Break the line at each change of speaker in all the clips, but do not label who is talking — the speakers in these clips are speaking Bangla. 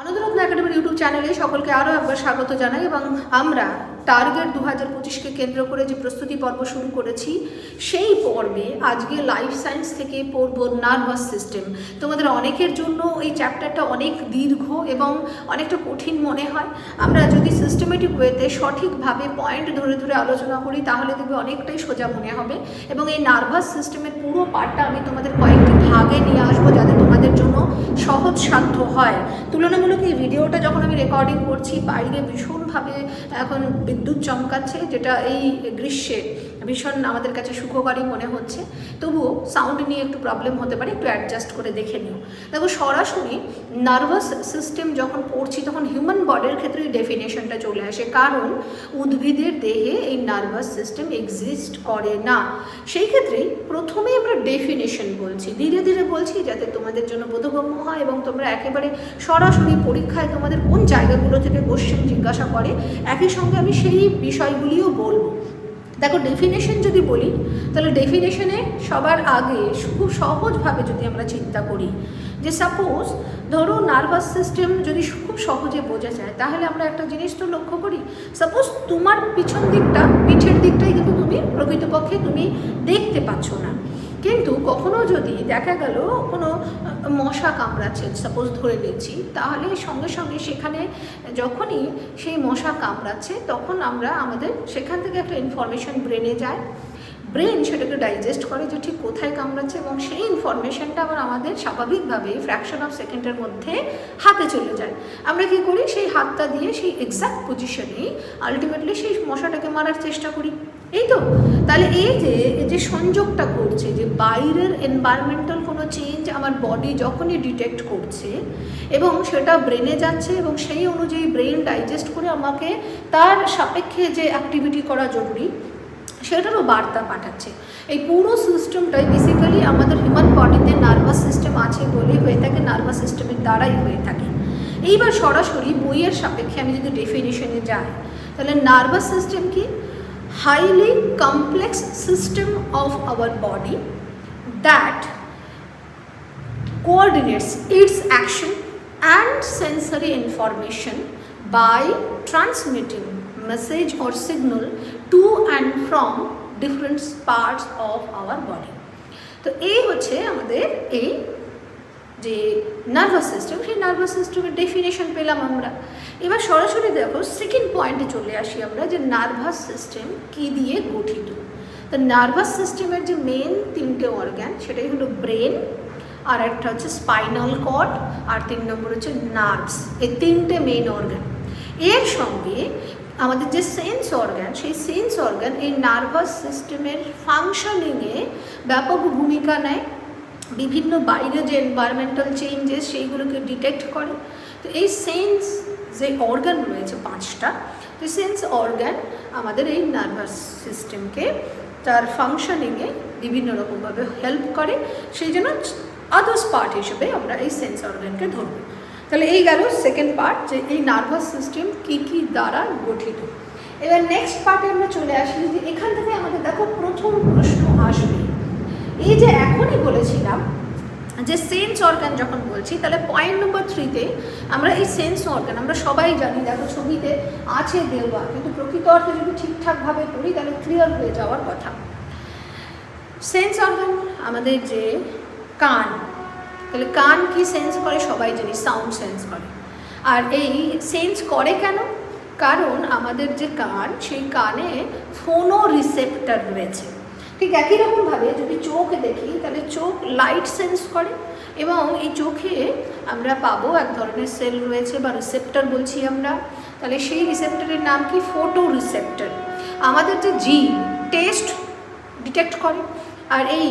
আনন্দরত্ন একাডেমির ইউটিউব চ্যানেলে সকলকে আরও একবার স্বাগত জানাই এবং আমরা টার্গেট দু হাজার পঁচিশকে কেন্দ্র করে যে প্রস্তুতি পর্ব শুরু করেছি, সেই পর্বে আজকে লাইফ সায়েন্স থেকে পড়ব নার্ভাস সিস্টেম। তোমাদের অনেকের জন্য এই চ্যাপ্টারটা অনেক দীর্ঘ এবং অনেকটা কঠিন মনে হয়। আমরা যদি সিস্টেমেটিক ওয়েতে সঠিকভাবে পয়েন্ট ধরে ধরে আলোচনা করি, তাহলে দেখবে অনেকটাই সোজা মনে হবে। এবং এই নার্ভাস সিস্টেমের পুরো পার্টটা আমি তোমাদের কয়েকটি ভাগে নিয়ে আসব, যাতে তোমাদের জন্য সহজ সাধ্য হয়। তুলনামূলক এই ভিডিওটা যখন আমি রেকর্ডিং করছি, বাইরে ভীষণভাবে এখন বিদ্যুৎ চমকাচ্ছে, যেটা এই গ্রীষ্মে ভীষণ আমাদের কাছে সুখকারী মনে হচ্ছে। তবুও সাউন্ড নিয়ে একটু প্রবলেম হতে পারে, একটু অ্যাডজাস্ট করে দেখে নিও। দেখো সরাসরি নার্ভাস সিস্টেম যখন পড়ছি, তখন হিউম্যান বডির ক্ষেত্রে এই ডেফিনেশনটা চলে আসে। কারণ উদ্ভিদের দেহে এই নার্ভাস সিস্টেম এক্সিস্ট করে না। সেই ক্ষেত্রেই প্রথমে আমরা ডেফিনেশন বলছি। ধীরে ধীরে বলছি যাতে তোমাদের জন্য বোধগম্য হয় এবং তোমরা একেবারে সরাসরি পরীক্ষায় তোমাদের কোন জায়গাগুলো থেকে কোশ্চেন জিজ্ঞাসা করে, একই সঙ্গে আমি সেই বিষয়গুলিও বলব। দেখো ডেফিনেশন যদি বলি, তাহলে ডেফিনেশনে সবার আগে খুব সহজভাবে যদি আমরা চিন্তা করি, যে সাপোজ ধরো নার্ভাস সিস্টেম যদি খুব সহজে বোঝা যায়, তাহলে আমরা একটা জিনিস তো লক্ষ্য করি সাপোজ তোমার পিছন দিকটা, পিঠের দিকটাই কিন্তু তুমি প্রকৃতপক্ষে তুমি দেখতে পাচ্ছ না। কিন্তু কখনো যদি দেখা গেল কোনো মশা কামড়াচ্ছে সাপোজ ধরে নিচ্ছি, তাহলে সঙ্গে সঙ্গে সেখানে যখনই সেই মশা কামড়াচ্ছে, তখন আমরা আমাদের সেখান থেকে একটা ইনফরমেশন ব্রেনে যায়। ব্রেন সেটাকে ডাইজেস্ট করে যে ঠিক কোথায় কামড়াচ্ছে এবং সেই ইনফরমেশনটা আবার আমাদের স্বাভাবিকভাবে ফ্র্যাকশন অফ সেকেন্ডের মধ্যে হাতে চলে যায়। আমরা কি করি? সেই হাতটা দিয়ে সেই এক্সাক্ট পজিশনেই আলটিমেটলি সেই মশাটাকে মারার চেষ্টা করি। এই তো, তাহলে এই যে যে সংযোগটা করছে, যে বাইরের এনভায়রনমেন্টাল কোনো চেঞ্জ আমার বডি যখনই ডিটেক্ট করছে, এবং সেটা ব্রেনে যাচ্ছে, এবং সেই অনুযায়ী ব্রেন ডাইজেস্ট করে আমাকে তার সাপেক্ষে যে অ্যাক্টিভিটি করা জরুরি, সেটারও বার্তা পাঠাচ্ছে। এই পুরো সিস্টেমটাই বেসিক্যালি আমাদের হিউম্যান বডিতে নার্ভাস সিস্টেম আছে বলে হয়ে থাকে নার্ভাস সিস্টেমের দ্বারাই হয়ে থাকে। এইবার সরাসরি বইয়ের সাপেক্ষে আমি যদি ডেফিনেশনে যাই, তাহলে নার্ভাস সিস্টেম কি? highly complex system of our body that coordinates its action and sensory information by transmitting message or signal to and from different parts of our body তো এই হচ্ছে আমাদের এই যে নার্ভাস সিস্টেম সেই নার্ভাস সিস্টেমের ডেফিনেশন পেলাম আমরা। এবার সরাসরি দেখো সেকেন্ড পয়েন্টে চলে আসি আমরা যে নার্ভাস সিস্টেম কী দিয়ে গঠিত? তো নার্ভাস সিস্টেমের যে মেন তিনটে অর্গ্যান সেটাই হলো ব্রেন আর একটা হচ্ছে স্পাইনাল কর্ড আর তিন নম্বর হচ্ছে নার্ভস এই তিনটে মেন অর্গান এর সঙ্গে আমাদের যে সেন্স অর্গান সেই সেন্স অর্গান এই নার্ভাস সিস্টেমের ফাংশনিংয়ে ব্যাপক ভূমিকা নেয়। বিভিন্ন বাইরে যে এনভায়রনমেন্টাল চেঞ্জেস সেইগুলোকে ডিটেক্ট করে। তো এই সেন্স যে অর্গান রয়েছে পাঁচটা, তো সেন্স অর্গান আমাদের এই নার্ভাস সিস্টেমকে তার ফাংশনিংয়ে বিভিন্ন রকমভাবে হেল্প করে। সেই জন্য আদার্স পার্ট হিসেবে আমরা এই সেন্স অর্গানকে ধরব। তাহলে এই গেল সেকেন্ড পার্ট যে এই নার্ভাস সিস্টেম কী কী দ্বারা গঠিত। এবার নেক্সট পার্টে আমরা চলে আসি যে এখান থেকে আমাদের দেখো প্রথম প্রশ্ন আসবে। এই যে এখনই বলেছিলাম যে সেন্স অর্গান যখন বলছি, তাহলে পয়েন্ট নম্বর থ্রিতে আমরা এই সেন্স অর্গান আমরা সবাই জানি, দেখো ছবিতে আছে দেওয়া, কিন্তু প্রকৃত অর্থে যদি ঠিকঠাকভাবে পড়ি, তাহলে ক্লিয়ার হয়ে যাওয়ার কথা। সেন্স অর্গান আমাদের যে কান, তাহলে কান কি সেন্স করে? সবাই জানি সাউন্ড সেন্স করে। আর এই সেন্স করে কেন? কারণ আমাদের যে কান, সেই কানে ফোনো রিসেপ্টার রয়েছে। ঠিক একই রকমভাবে যদি চোখ দেখি, তাহলে চোখ লাইট সেন্স করে এবং এই চোখে আমরা পাবো এক ধরনের সেল রয়েছে বা রিসেপ্টার বলছি আমরা। তাহলে সেই রিসেপ্টারের নাম কি? ফোটো রিসেপ্টার আমাদের যে জিভ টেস্ট ডিটেক্ট করে। আর এই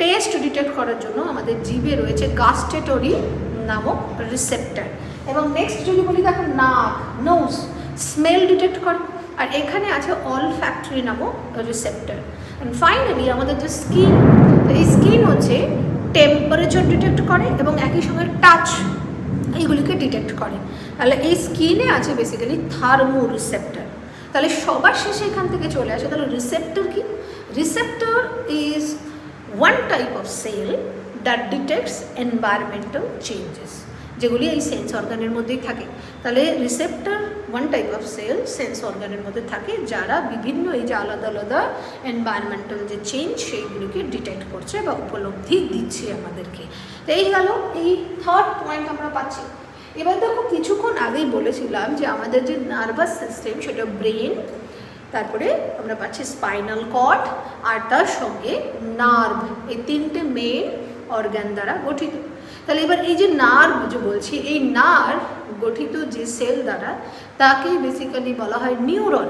টেস্ট ডিটেক্ট করার জন্য আমাদের জিভে রয়েছে গাস্টেটরি নামক রিসেপ্টার এবং নেক্সট যদি বলি, দেখো নাক নোজ স্মেল ডিটেক্ট করে। আর এখানে আছে অল ফ্যাক্টরি নামক রিসেপ্টার অ্যান্ড ফাইনালি আমাদের যে স্কিন এই স্কিন হচ্ছে টেম্পারেচার ডিটেক্ট করে এবং একই সঙ্গে টাচ এইগুলিকে ডিটেক্ট করে। তাহলে এই স্কিনে আছে বেসিক্যালি থার্মো রিসেপ্টার তাহলে সবার শেষে এখান থেকে চলে আসে, তাহলে রিসেপ্টর কি? Receptor is one type of cell that detects environmental changes যেগুলি এই সেন্স অর্গানের মধ্যেই থাকে। তাহলে receptor one type of cell sense অর্গানের মধ্যে থাকে, যারা বিভিন্ন এই যে আলাদা আলাদা এনভায়রনমেন্টাল যে চেঞ্জ সেইগুলিকে ডিটেক্ট করছে বা উপলব্ধি দিচ্ছে আমাদেরকে। তো এই গেল, এই থার্ড পয়েন্ট আমরা পাচ্ছি। এবার দেখো, কিছুক্ষণ আগেই বলেছিলাম যে আমাদের যে নার্ভাস সিস্টেম সেটা ব্রেন তারপরে আমরা পাচ্ছি স্পাইনাল কর্ড আর তার সঙ্গে নার্ভ এই তিনটে মেন অর্গান দ্বারা গঠিত। তাহলে এবার এই যে নার্ভ যে বলছি, এই নার্ভ গঠিত যে সেল দ্বারা তাকে বেসিক্যালি বলা হয় নিউরন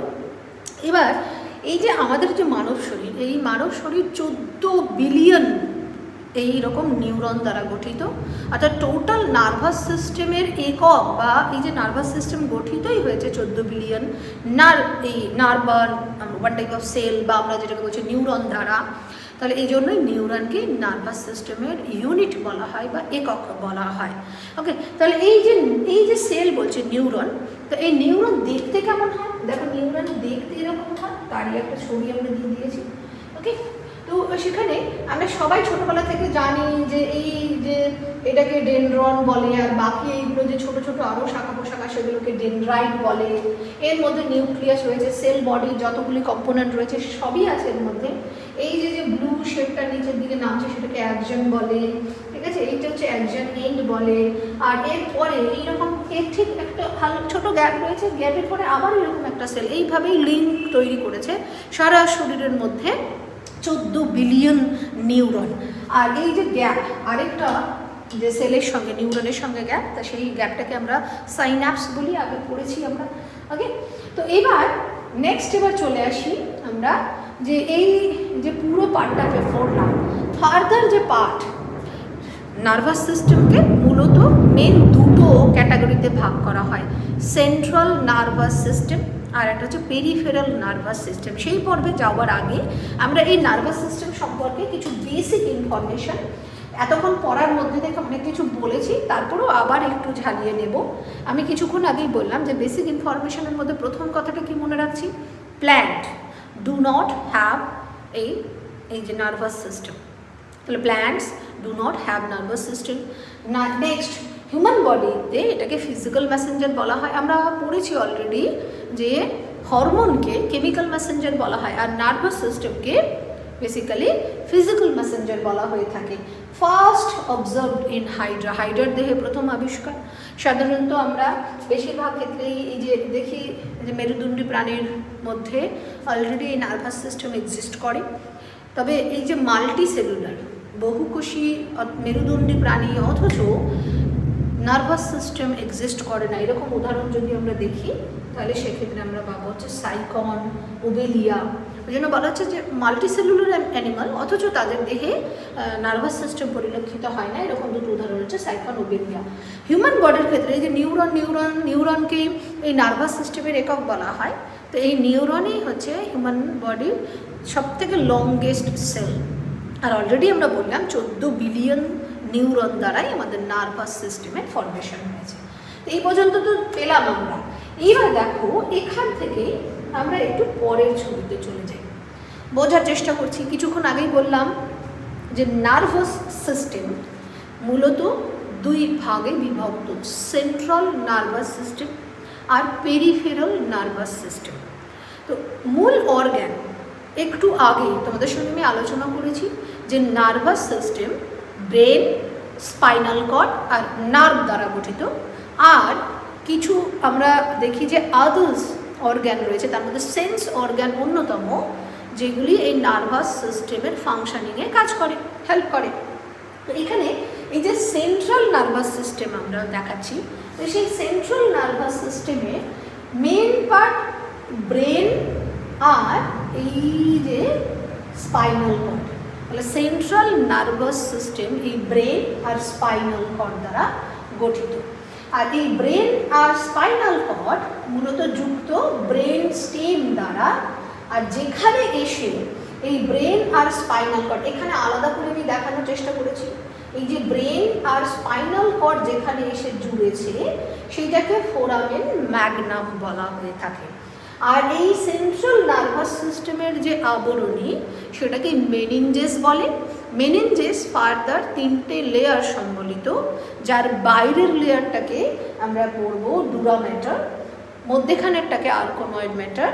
এবার এই যে আমাদের যে মানব শরীর, এই মানব শরীর চোদ্দ বিলিয়ন এই রকম নিউরন দ্বারা গঠিত, অর্থাৎ টোটাল নার্ভাস সিস্টেমের একক বা এই যে নার্ভাস সিস্টেম গঠিতই হয়েছে চোদ্দ বিলিয়ন নার, এই নার্ভার ওয়ান টাইপ অফ সেল বা আমরা যেটাকে বলছি নিউরন দ্বারা। তাহলে এই জন্যই নিউরনকে নার্ভাস সিস্টেমের ইউনিট বলা হয় বা একক বলা হয়। ওকে তাহলে এই যে এই যে সেল বলছে নিউরন তো এই নিউরন দেখতে কেমন হয়? দেখো নিউরন দেখতে এরকম হয়, তারই একটা ছবি আমরা দিয়ে দিয়েছি। ওকে তো সেখানে আমরা সবাই ছোটবেলা থেকে জানি যে এই যে এটাকে ডেনড্রন বলে আর বাকি এইগুলো যে ছোট ছোট আরও শাখা পোশাখা সেগুলোকে ডেনড্রাইট বলে। এর মধ্যে নিউক্লিয়াস রয়েছে সেল বডি যতগুলি কম্পোনেন্ট রয়েছে সবই আছে এর মধ্যে। এই যে যে ব্লু শেপটা নিচের দিকে নামছে, সেটাকে অ্যাকশন বলে, ঠিক আছে? এইটা হচ্ছে অ্যাকশন এন্ড বলে। আর এরপরে এইরকম, এর ঠিক একটা ভালো ছোটো গ্যাপ রয়েছে গ্যাপের পরে আবার এরকম একটা সেল এইভাবেই লিঙ্ক তৈরি করেছে সারা শরীরের মধ্যে চোদ্দ বিলিয়ন নিউরন আর এই যে গ্যাপ আরেকটা যে সেলের সঙ্গে নিউরনের সঙ্গে গ্যাপ তা সেই গ্যাপটাকে আমরা সাইন্যাপস বলি, আগে পড়েছি আমরা। ওকে তো এবার নেক্সট এবার চলে আসি আমরা যে এই যে পুরো পার্টটা পার্টটাকে পড়লাম ফার্দার যে পার্ট নার্ভাস সিস্টেমকে মূলত মেন দুটো ক্যাটাগরিতে ভাগ করা হয় সেন্ট্রাল নার্ভাস সিস্টেম আর একটা হচ্ছে পেরিফেরাল নার্ভাস সিস্টেম সেই পর্বে যাওয়ার আগে আমরা এই নার্ভাস সিস্টেম সম্পর্কে কিছু বেসিক ইনফরমেশন এতক্ষণ পড়ার মধ্যে থেকে অনেক কিছু বলেছি, তারপরেও আবার একটু ঝালিয়ে নেব। আমি কিছুক্ষণ আগেই বললাম যে বেসিক ইনফরমেশনের মধ্যে প্রথম কথাটা কি মনে রাখছি? প্ল্যান্ট ডু নট হ্যাভ এই এই যে নার্ভাস সিস্টেম তাহলে plants do not have nervous system next human বডিতে এটাকে ফিজিক্যাল মেসেঞ্জার বলা হয়। আমরা পড়েছি অলরেডি যে হরমোনকে কেমিক্যাল মেসেঞ্জার বলা হয়। আর নার্ভাস সিস্টেমকে বেসিক্যালি ফিজিক্যাল মেসেঞ্জার বলা হয়ে থাকে। ফার্স্ট অবজার্ভড ইন হাইড্রা হাইড্রার দেহে প্রথম আবিষ্কার। সাধারণত আমরা বেশিরভাগ ক্ষেত্রেই এই যে দেখি যে মেরুদণ্ডী প্রাণীর মধ্যে অলরেডি এই নার্ভাস সিস্টেম এক্সিস্ট করে। তবে এই যে মাল্টি সেলুলার বহুকোষী মেরুদণ্ডী প্রাণী অথচ নার্ভাস সিস্টেম এক্সিস্ট করে না। এরকম উদাহরণ যদি আমরা দেখি, তাহলে সেক্ষেত্রে আমরা পাবো হচ্ছে সাইকন ওবেলিয়া ওই জন্য বলা হচ্ছে যে মাল্টি সেলুলার অ্যানিমাল অথচ তাদের দেহে নার্ভাস সিস্টেম পরিলক্ষিত হয় না। এরকম দুটো উদাহরণ হচ্ছে সাইকন ওবেলিয়া হিউম্যান বডির ক্ষেত্রে এই যে নিউরন নিউরন নিউরনকে এই নার্ভাস সিস্টেমের একক বলা হয়, তো এই নিউরনই হচ্ছে হিউম্যান বডির সবথেকে লংগেস্ট সেল আর অলরেডি আমরা বললাম চোদ্দ বিলিয়ন নিউরন দ্বারাই আমাদের নার্ভাস সিস্টেমের ফর্মেশন হয়েছে। এই পর্যন্ত তো পেলাম আমরা। এইবার দেখো, এখান থেকে আমরা একটু পরের ছবিতে চলে যাই। বোঝার চেষ্টা করছি। কিছুক্ষণ আগেই বললাম যে নার্ভাস সিস্টেম মূলত দুই ভাগে বিভক্ত, সেন্ট্রাল নার্ভাস সিস্টেম আর পেরিফেরাল নার্ভাস সিস্টেম। তো মূল অর্গ্যান একটু আগে তোমাদের সঙ্গে আমি আলোচনা করেছি যে nervous system brain, spinal cord আর নার্ভ দ্বারা গঠিত। আর কিছু আমরা দেখি যে আদার্স অর্গ্যান রয়েছে, তার মধ্যে সেন্স অর্গ্যান অন্যতম যেগুলি এই নার্ভাস সিস্টেমের ফাংশনিংয়ে কাজ করে, হেল্প করে। তো এখানে এই যে সেন্ট্রাল নার্ভাস সিস্টেম আমরা দেখাচ্ছি, তো সেই সেন্ট্রাল নার্ভাস সিস্টেমে মেন পার্ট ব্রেন আর এই যে স্পাইনাল কর্ড। তাহলে সেন্ট্রাল নার্ভাস সিস্টেম এই ব্রেন আর স্পাইনাল কর্ড দ্বারা গঠিত। আর এই ব্রেন আর স্পাইনাল কর্ড মূলত যুক্ত ব্রেন স্টেম দ্বারা আর যেখানে এসে এই ব্রেন আর স্পাইনাল কর্ড, এখানে আলাদা করে আমি দেখানোর চেষ্টা করেছি। এই যে ব্রেন আর স্পাইনাল কর্ড যেখানে এসে জুড়েছে, সেইটাকে ফোরামেন ম্যাগনাম বলা হয়ে থাকে। আর এই সেন্ট্রাল নার্ভাস সিস্টেমের যে আবরণী, সেটাকে মেনিনজেস বলে। মেনিনজেস ফার্দার তিনটে লেয়ার সম্বলিত, যার বাইরের লেয়ারটাকে আমরা পড়ব ডুরা ম্যাটার মধ্যেখানেরটাকে আর্কোনয়েড ম্যাটার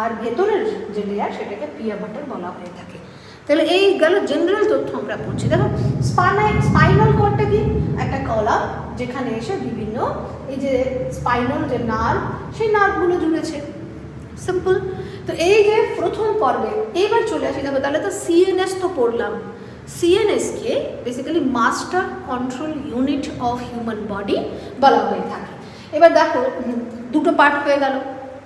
আর ভেতরের যে লেয়ার সেটাকে পিয়া ম্যাটার বলা হয়ে থাকে। তাহলে এই গেল জেনারেল তথ্য আমরা পড়ছি। দেখো স্পাইনাল স্পাইনাল কর্ডটা কি? একটা কলা যেখানে এসে বিভিন্ন এই যে স্পাইনাল যে নার্ভ সেই নার্ভগুলো জুড়েছে। সিম্পল তো এই যে প্রথম পর্বে, এইবার চলে আসি। দেখো, তাহলে তো সিএনএস তো পড়লাম। সিএনএসকে basically master control unit of human body বলা হয়ে থাকে। এবার দেখো দুটো পার্ট হয়ে গেল।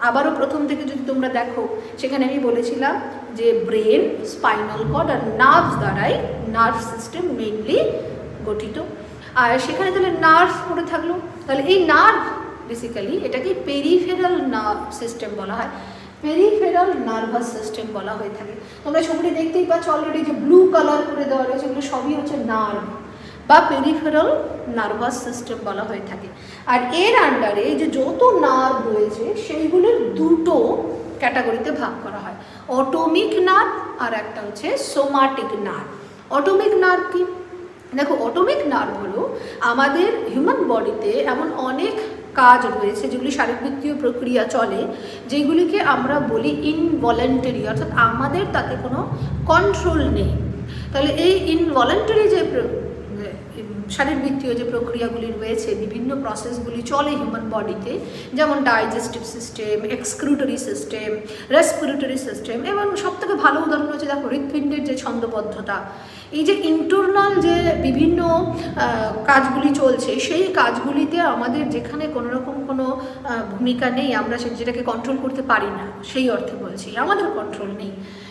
আবারও প্রথম থেকে যদি তোমরা দেখো, সেখানে আমি বলেছিলাম যে ব্রেন, স্পাইনাল কর্ড আর নার্ভস দ্বারাই নার্ভ সিস্টেম মেইনলি গঠিত। আর সেখানে তাহলে নার্ভ পড়ে থাকল। তাহলে এই নার্ভ বেসিক্যালি এটাকে পেরিফেরাল নার্ভ সিস্টেম বলা হয়। পেরিফেরাল নার্ভাস সিস্টেম বলা হয়ে থাকে। তোমরা ছবিটি দেখতেই পাচ্ছ অলরেডি যে ব্লু কালার করে দেওয়া রয়েছে, এগুলো সবই হচ্ছে নার্ভ। বা পেরিফেরাল নার্ভাস সিস্টেম বলা হয়ে থাকে। আর এর আন্ডারে যে যত নার্ভ রয়েছে, সেইগুলোর দুটো ক্যাটাগরিতে ভাগ করা হয়। অটোমিক নার্ভ আর একটা হচ্ছে সোমাটিক নার্ভ অটোমিক নার্ভ কি? দেখো অটোমিক নার্ভ হলো আমাদের হিউম্যান বডিতে এমন অনেক কাজ রয়েছে, যেগুলি শারীরবৃত্তীয় প্রক্রিয়া চলে, যেগুলিকে আমরা বলি ইনভলেন্টারি অর্থাৎ আমাদের তাতে কোনো কন্ট্রোল নেই। তাহলে এই ইনভলেন্টারি যে শারীরবৃত্তীয় যে প্রক্রিয়াগুলি রয়েছে, বিভিন্ন প্রসেসগুলি চলে হিউম্যান বডিতে যেমন digestive system excretory system respiratory system এবং সব থেকে ভালো উদাহরণ হচ্ছে দেখো হৃৎপিণ্ডের যে ছন্দবদ্ধতা। এই যে ইন্টারনাল যে বিভিন্ন কাজগুলি চলছে, সেই কাজগুলিতে আমাদের যেখানে কোনো রকম কোনো ভূমিকা নেই, আমরা সে- যেটাকে কন্ট্রোল করতে পারি না, সেই অর্থে বলছি। আমাদের কন্ট্রোল নেই।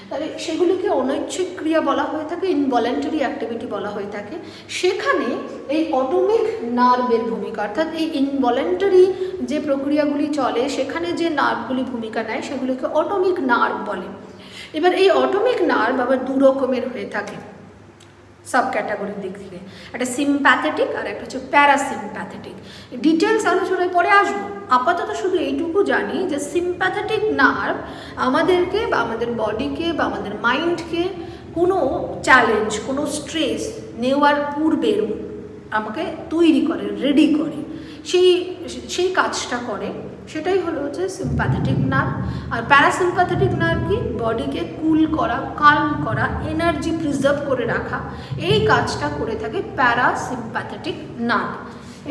তাহলে সেগুলিকে অনৈচ্ছিক ক্রিয়া বলা হয়ে থাকে ইনভলেন্টারি অ্যাক্টিভিটি বলা হয়ে থাকে। সেখানে এই অটোমিক নার্ভের ভূমিকা, অর্থাৎ এই ইনভলেন্টারি যে প্রক্রিয়াগুলি চলে, সেখানে যে নার্ভগুলি ভূমিকা নেয়, সেগুলিকে অটোমিক নার্ভ বলে। এবার এই অটোমিক নার্ভ আবার দু রকমের হয়ে থাকে। সাব ক্যাটাগরির দিক থেকে। একটা সিম্প্যাথেটিক আর একটা হচ্ছে প্যারাসিম্প্যাথেটিক ডিটেলস আলোচনায় পরে আসব। আপাতত শুধু এইটুকু জানি যে সিম্প্যাথেটিক নার্ভ আমাদেরকে বা আমাদের বডিকে বা আমাদের মাইন্ডকে কোনো চ্যালেঞ্জ কোনো স্ট্রেস নেওয়ার পূর্বের আমাকে তৈরি করে রেডি করে। সেই সেই কাজটা করে। সেটাই হলো হচ্ছে সিম্প্যাথেটিক নার্ভ আর প্যারাসিম্প্যাথেটিক নার্ভ কি? বডিকে কুল করা কাল্ম করা এনার্জি প্রিজার্ভ করে রাখা। এই কাজটা করে থাকে প্যারাসিম্প্যাথেটিক নার্ভ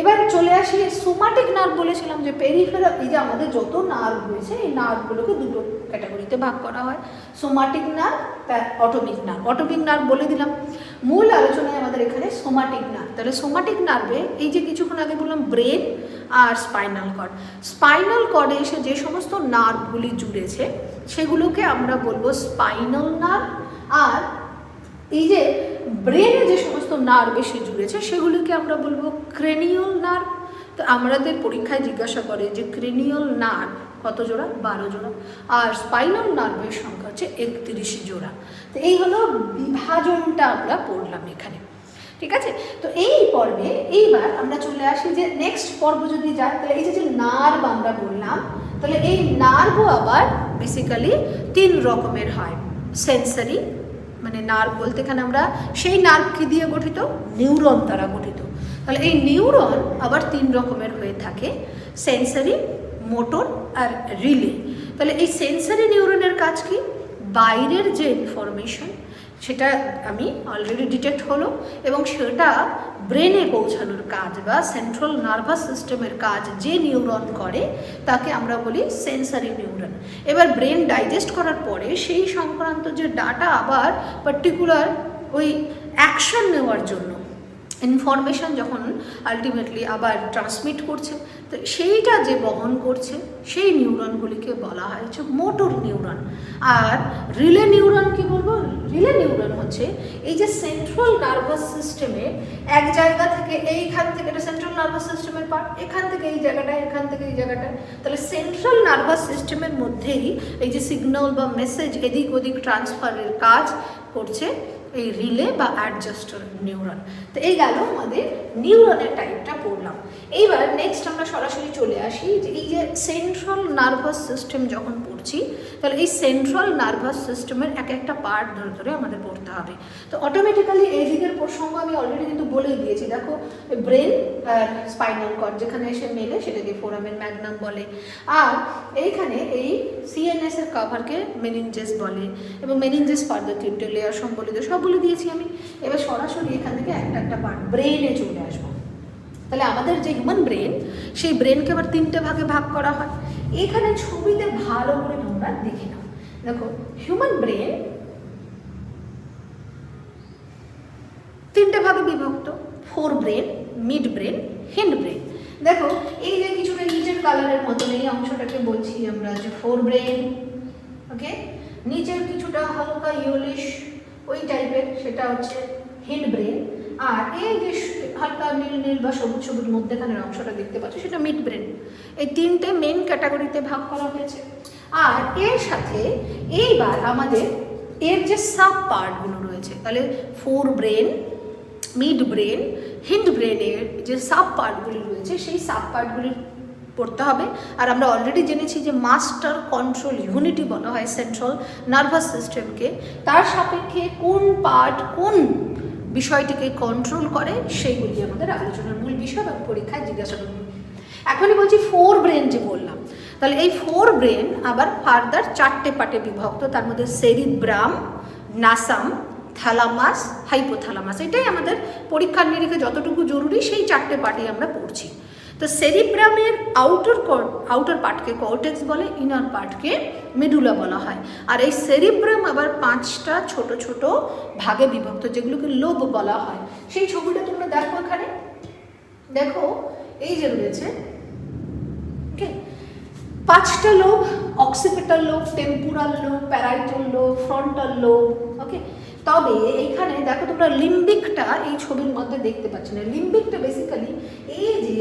এবার চলে আসি সোমাটিক নার্ভ বলেছিলাম যে পেরিফেরাল এই যে আমাদের যত নার্ভ রয়েছে, এই নার্ভগুলোকে দুটো ক্যাটাগরিতে ভাগ করা হয়। Somatic nerve autonomic nerve autonomic nerve বলে দিলাম। মূল আলোচনায় আমাদের এখানে সোমাটিক নার্ভ তাহলে সোমাটিক নার্ভে এই যে কিছুক্ষণ আগে বললাম ব্রেন আর স্পাইনাল কর্ড স্পাইনাল কর্ডে এসে যে সমস্ত নার্ভগুলি জুড়েছে, সেগুলোকে আমরা বলব স্পাইনাল নার্ভ আর এই যে ব্রেনে যে সমস্ত নার্ভ এসে জুড়েছে, সেগুলিকে আমরা বলব ক্রেনিয়াল নার্ভ তো আমাদের পরীক্ষায় জিজ্ঞাসা করে যে ক্রেনিয়াল নার্ভ কত জোড়া? বারো জোড়া। আর স্পাইনাল নার্ভের সংখ্যা হচ্ছে একত্রিশ জোড়া। তো এই হলো বিভাজনটা আমরা পড়লাম এখানে। ঠিক আছে? তো এই পর্বে এইবার আমরা চলে আসি যে নেক্সট পর্ব যদি যায় তাহলে এই যে নার্ভ আমরা বললাম, তাহলে এই নার্ভও আবার বেসিক্যালি তিন রকমের হয়। সেন্সারি মানে নার্ভ বলতে এখানে আমরা সেই নার্ভ নার্ভকে দিয়ে গঠিত? নিউরন দ্বারা গঠিত। তাহলে এই নিউরন আবার তিন রকমের হয়ে থাকে। সেন্সারি মোটর আর রিলে তাহলে এই সেন্সারি নিউরনের কাজ কি? বাইরের যে ইনফরমেশন সেটা আমি অলরেডি ডিটেক্ট হলো এবং সেটা ব্রেনে পৌঁছানোর কাজ বা সেন্ট্রাল নার্ভাস সিস্টেমের কাজ যে নিউরন করে, তাকে আমরা বলি সেন্সারি নিউরন এবার ব্রেন ডাইজেস্ট করার পরে সেই সংক্রান্ত যে ডাটা আবার পার্টিকুলার ওই অ্যাকশন নেওয়ার জন্য ইনফরমেশন যখন আলটিমেটলি আবার ট্রান্সমিট করছে, তো সেইটা যে বহন করছে, সেই নিউরনগুলিকে বলা হয় হচ্ছে মোটর নিউরন আর রিলে নিউরন কি বলব? রিলে নিউরন হচ্ছে এই যে সেন্ট্রাল নার্ভাস সিস্টেমে এক জায়গা থেকে এইখান থেকে এটা সেন্ট্রাল নার্ভাস সিস্টেমের পার্ট এখান থেকে এই জায়গাটা এখান থেকে এই জায়গাটা তাহলে সেন্ট্রাল নার্ভাস সিস্টেমের মধ্যেই এই যে সিগন্যাল বা মেসেজ এদিক ওদিক ট্রান্সফারের কাজ করছে। এই রিলে বা অ্যাডজাস্টার নিউরন। তো এই গেল আমাদের নিউরনের টাইপটা পড়লাম। এইবার নেক্সট আমরা সরাসরি চলে আসি যে এই যে সেন্ট্রাল নার্ভাস সিস্টেম যখন পড়ছি তাহলে এই সেন্ট্রাল নার্ভাস সিস্টেমের এক একটা পার্ট ধরে ধরে আমাদের পড়তে হবে। তো অটোমেটিক্যালি এই দিকের প্রসঙ্গ আমি অলরেডি কিন্তু বলেই দিয়েছি। দেখো ব্রেন আর স্পাইনাল কর্ড যেখানে এসে মেলে, সেটাকে ফোরামেন ম্যাগনাম বলে। আর এইখানে এই সিএনএস এর কাভারকে মেনিনজেস বলে এবং মেনিনজেস ফার্দার তিনটে লেয়ার সম্বলিত সব বলে দিয়েছি আমি। এবার সরাসরি এখান থেকে একটা একটা পার্ট ব্রেনে চলে আসব। তাহলে আমাদের যে হিউম্যান ব্রেন সেই ব্রেনকে আবার তিনটে ভাগে ভাগ করা হয়। এখানে ছবিতে ভালো করে তোমরা দেখে নাও। দেখো হিউম্যান ব্রেন তিনটে ভাগে বিভক্ত forebrain midbrain hindbrain দেখো, এই যে কিছুটা নিচের কালারের মতন এই অংশটাকে বলছি আমরা যে ফোর ব্রেন ওকে নিচের কিছুটা হালকা ইউলিশ ওই টাইপের সেটা হচ্ছে হিন্ড ব্রেন আর এই যে হালকা নীল নীল বা সবুজ সবুজ মধ্যেখানের অংশটা দেখতে পাচ্ছ, সেটা মিড ব্রেন এই তিনটে মেন ক্যাটাগরিতে ভাগ করা হয়েছে। আর এর সাথে এইবার আমাদের এর যে সাব পার্টগুলো রয়েছে, তাহলে ফোর ব্রেন মিড ব্রেন হিন্ড ব্রেনের যে সাব পার্টগুলি রয়েছে, সেই সাব পার্টগুলি পড়তে হবে। আর আমরা অলরেডি জেনেছি যে মাস্টার কন্ট্রোল ইউনিটি বলা হয় সেন্ট্রাল নার্ভাস সিস্টেমকে তার সাপেক্ষে কোন পার্ট কোন বিষয়টিকে কন্ট্রোল করে, সেইগুলি আমাদের আলোচনার মূল বিষয় এবং পরীক্ষায় জিজ্ঞাসা করবে এখনই বলছি ফোর ব্রেন যে বললাম, তাহলে এই ফোর ব্রেন আবার ফার্দার চারটে পার্টে বিভক্ত, তার মধ্যে সেরিব্রাম নাসাম থালামাস হাইপোথালামাস এটাই আমাদের পরীক্ষার নিরীক্ষা যতটুকু জরুরি, সেই চারটে পার্টই আমরা পড়ছি। তো সেরিব্রামের আউটার আউটার পার্টকে কর্টেক্স বলে ইনার পার্টকে মেডুলা বলা হয়। আর এই সেরিব্রাম আবার পাঁচটা ছোট ছোট ভাগে বিভক্ত, যেগুলোকে লোভ বলা হয়। সেই ছবিটা তোমরা দেখো এখানে। দেখো, এই যে রয়েছে। ওকে? পাঁচটা লোভ অক্সিপিটাল লোভ টেম্পুরাল লোভ প্যারাইটাল লোভ ফ্রন্টাল লোভ ওকে? তবে এইখানে দেখো তোমরা লিম্বিকটা এই ছবির মধ্যে দেখতে পাচ্ছ না। লিম্বিকটা বেসিক্যালি এই যে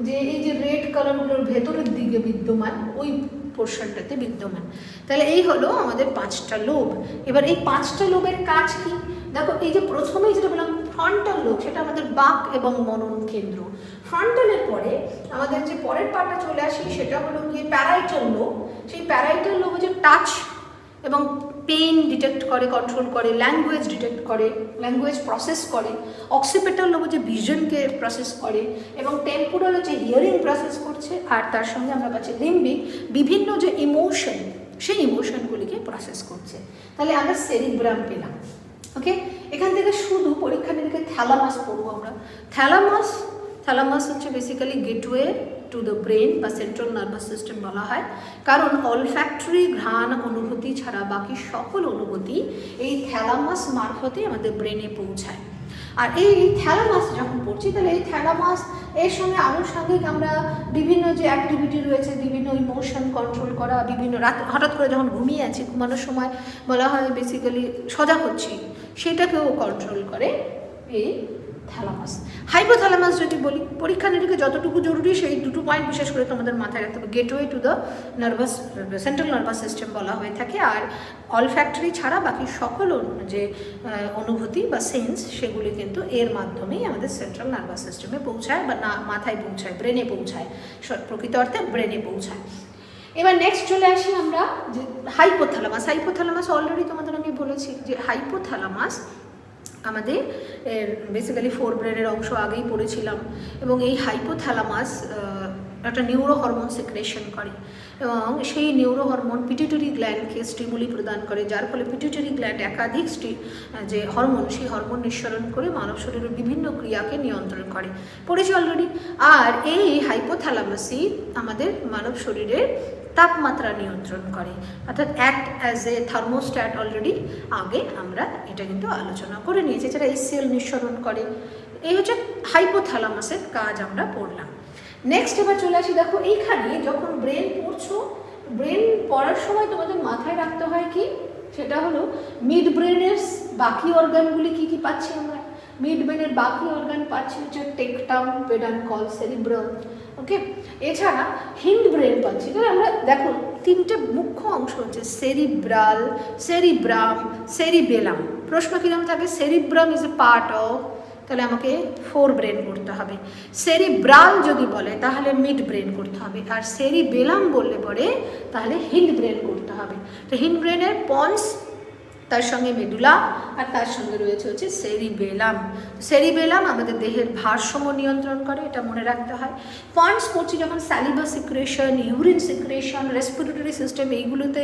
যে এই যে রেড কালারগুলোর ভেতরের দিকে বিদ্যমান, ওই পোর্শনটাতে বিদ্যমান। তাহলে এই হলো আমাদের পাঁচটা লোভ। এবার এই পাঁচটা লোভের কাজ কি? দেখো, এই যে প্রথমেই যেটা বললাম ফ্রন্টাল লোভ, সেটা আমাদের বাক এবং মনন কেন্দ্র। ফ্রন্টালের পরে আমাদের যে পরের পাটা চলে আসি, সেটা হলো গিয়ে প্যারাইটাল লোভ। সেই প্যারাইটাল লোভ হচ্ছে টাচ এবং পেইন ডিটেক্ট করে কন্ট্রোল করে ল্যাঙ্গুয়েজ ডিটেক্ট করে ল্যাঙ্গুয়েজ প্রসেস করে অক্সিপেটাল লোভ যে ভিজনকে প্রসেস করে এবং টেম্পোরাল হচ্ছে হিয়ারিং প্রসেস করছে আর তার সঙ্গে আমরা পাচ্ছি লিম্বিক বিভিন্ন যে ইমোশন সেই ইমোশনগুলিকে প্রসেস করছে। তাহলে আমরা সেরিব্রাম পেলাম ওকে এখান থেকে শুধু পরীক্ষা নিরীক্ষে থ্যালামাস পড়ব আমরা। থ্যালামাস থ্যালামাস হচ্ছে basically gateway to the brain বা সেন্ট্রাল নার্ভাস সিস্টেম বলা হয়। কারণ অলফ্যাক্টরি ঘ্রাণ অনুভূতি ছাড়া বাকি সকল অনুভূতি এই থ্যালামাস মারফতে আমাদের ব্রেনে পৌঁছায়। আর এই থ্যালামাস যখন পড়ছি, তাহলে এই থ্যালামাস এর সঙ্গে আনুষঙ্গিক আমরা বিভিন্ন যে অ্যাক্টিভিটি রয়েছে, বিভিন্ন ইমোশন কন্ট্রোল করা, বিভিন্ন রাত, হঠাৎ করে যখন ঘুমিয়ে আছি, ঘুমানোর সময় বলা হয় বেসিক্যালি সজাগ হচ্ছি, সেটাকেও কন্ট্রোল করে এই থ্যালামাস হাইপোথ্যালামাস যদি বলি, পরীক্ষা নিরীক্ষা যতটুকু জরুরি, সেই দুটো পয়েন্ট বিশেষ করে তোমাদের মাথায় রাখতে হবে। Gateway to the nervous central nervous system বলা হয়ে থাকে। আর অলফ্যাক্টরি ছাড়া বাকি সকল যে অনুভূতি বা সেন্স সেগুলি কিন্তু এর মাধ্যমেই আমাদের সেন্ট্রাল নার্ভাস সিস্টেমে পৌঁছায় বা না, মাথায় পৌঁছায় ব্রেনে পৌঁছায়। প্রকৃত অর্থে ব্রেনে পৌঁছায়। এবার নেক্সট চলে আসি আমরা যে হাইপোথ্যালামাস হাইপোথ্যালামাস অলরেডি তোমাদের আমি বলেছি যে হাইপোথ্যালামাস আমাদের বেসিক্যালি ফোর ব্রেনের অংশ আগেই পড়েছিলাম এবং এই হাইপোথ্যালামাস একটা নিউরো হরমোন সিক্রেশন করে। এবং সেই নিউরো হরমোন পিটুটারি গ্ল্যান্ডকে স্টিমুলি প্রদান করে, যার ফলে পিটুটারি গ্ল্যান্ড একাধিক যে হরমোন সেই হরমোন নিঃসরণ করে মানব শরীরের বিভিন্ন ক্রিয়াকে নিয়ন্ত্রণ করে। পড়েছি অলরেডি আর এই হাইপোথ্যালামাসই আমাদের মানব শরীরের তাপমাত্রা নিয়ন্ত্রণ করে। অর্থাৎ act as a thermostat already আগে আমরা এটা কিন্তু আলোচনা করে নিয়েছি এছাড়া এই সেল নিঃসরণ করে। এই হচ্ছে হাইপোথ্যালামাসের কাজ আমরা পড়লাম। নেক্সট এবার চলে আসি, দেখো এইখানে যখন ব্রেন পড়ছো ব্রেন পড়ার সময় তোমাদের মাথায় রাখতে হয় কি? সেটা হলো মিড ব্রেনের বাকি অর্গানগুলি কি কি পাচ্ছি আমরা? মিড ব্রেনের বাকি অর্গান পাচ্ছি হচ্ছে টেকটাম পেডান কল সেরিব্রাম ওকে এছাড়া হিন্ড ব্রেন পাচ্ছি। তাহলে আমরা, দেখো, তিনটে মুখ্য অংশ হচ্ছে সেরিব্রাল সেরিব্রাম সেরিবেলাম প্রশ্ন কিরম থাকে? Cerebrum is a part of তাহলে আমাকে ফোর ব্রেন করতে হবে। সেরি ব্রাল যদি বলে, তাহলে মিড ব্রেন করতে হবে। আর সেরি বেলাম বললে পরে, তাহলে হিন্ড ব্রেন করতে হবে। তো হিন্ড ব্রেনের পন্স তার সঙ্গে মেডুলা আর তার সঙ্গে রয়েছে হচ্ছে সেরিবেলাম। সেরিবেলাম আমাদের দেহের ভারসাম্য নিয়ন্ত্রণ করে, এটা মনে রাখতে হয়। পয়েন্টস করছি যখন saliva secretion urine secretion respiratory system এইগুলোতে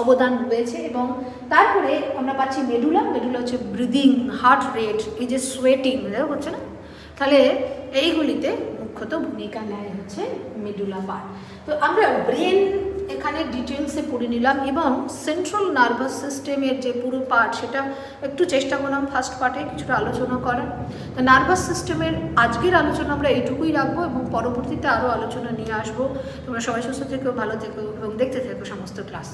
অবদান রয়েছে এবং তারপরে আমরা পাচ্ছি মেডুলা মেডুলা হচ্ছে ব্রিদিং হার্ট রেট এই যে সোয়েটিং হচ্ছে না? তাহলে এইগুলিতে মুখ্যত ভূমিকা নেয় হচ্ছে মেডুলা পার্ট তো আমরা ব্রেন এখানে ডিটেলসে পড়ে নিলাম এবং সেন্ট্রাল নার্ভাস সিস্টেমের যে পুরো পার্ট সেটা একটু চেষ্টা করলাম ফার্স্ট পার্টে কিছুটা আলোচনা করার। তো নার্ভাস সিস্টেমের আজকের আলোচনা আমরা এইটুকুই রাখব এবং পরবর্তীতে আরও আলোচনা নিয়ে আসব। তোমরা সবাই সুস্থ থেকেও ভালো থেকো এবং দেখতে থেকো সমস্ত ক্লাস